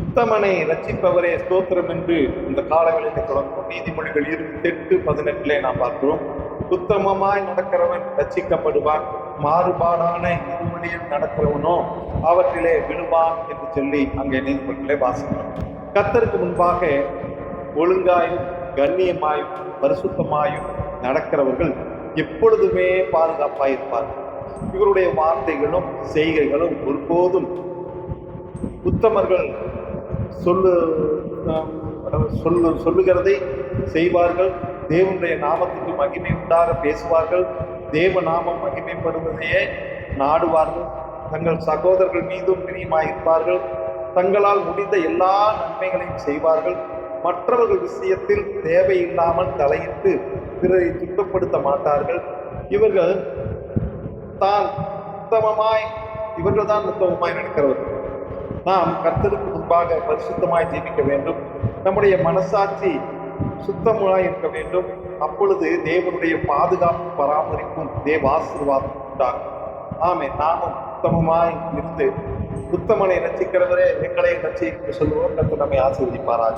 உத்தமனை ரச்சிப்பவரே ஸ்தோத்திரம் என்று இந்த காலங்களில் தொடங்கும் நீதிமொழிகள் இருபத்தி எட்டு பதினெட்டிலே நாம் பார்க்கிறோம். உத்தமமாய் நடக்கிறவன் ரச்சிக்கப்படுவான் மாறுபாடான இருமொழியில் நடக்கிறவனோ அவற்றிலே விழுவான் என்று சொல்லி அங்கே நீதிமொழிகளை வாசிக்கிறோம். கத்தருக்கு முன்பாக ஒழுங்காயும் கண்ணியமாயும் பரிசுத்தமாயும் நடக்கிறவர்கள் எப்பொழுதுமே பாதுகாப்பாக இருப்பார்கள். இவருடைய வார்த்தைகளும் செய்கைகளும் ஒருபோதும் உத்தமர்கள் சொல்லு சொல்லு சொல்லுகிறதை செய்வார்கள். தேவனுடைய நாமத்துக்கு மகிமை உண்டாக பேசுவார்கள். தேவ நாமம் மகிமைப்படுவதையே நாடுவார்கள். தங்கள் சகோதரர்கள் மீதும் பிரியமாயிருப்பார்கள். தங்களால் முடிந்த எல்லா நன்மைகளையும் செய்வார்கள். மற்றவர்கள் விஷயத்தில் தேவையில்லாமல் தலையிட்டு பிறரை துன்பப்படுத்த மாட்டார்கள். இவர்கள் தான் உத்தமமாய் இவர்கள் தான் உத்தமமாய் நடக்கிறவர்கள். நாம் கர்த்தருக்கு முன்பாக பரிசுத்தமாய் ஜீவிக்க வேண்டும். நம்முடைய மனசாட்சி சுத்தமாய் இருக்க வேண்டும். அப்பொழுது தேவனுடைய பாதுகாப்பு பராமரிப்பும் தேவ ஆசீர்வாதம் உண்டாகும். ஆமே நாமும் உத்தமமாய் இருந்து உத்தமனை ரசிக்கிறவரே எங்களை ரசி என்று சொல்லுவோம். கர்த்தர் நம்மை ஆசீர்வதிப்பாராக.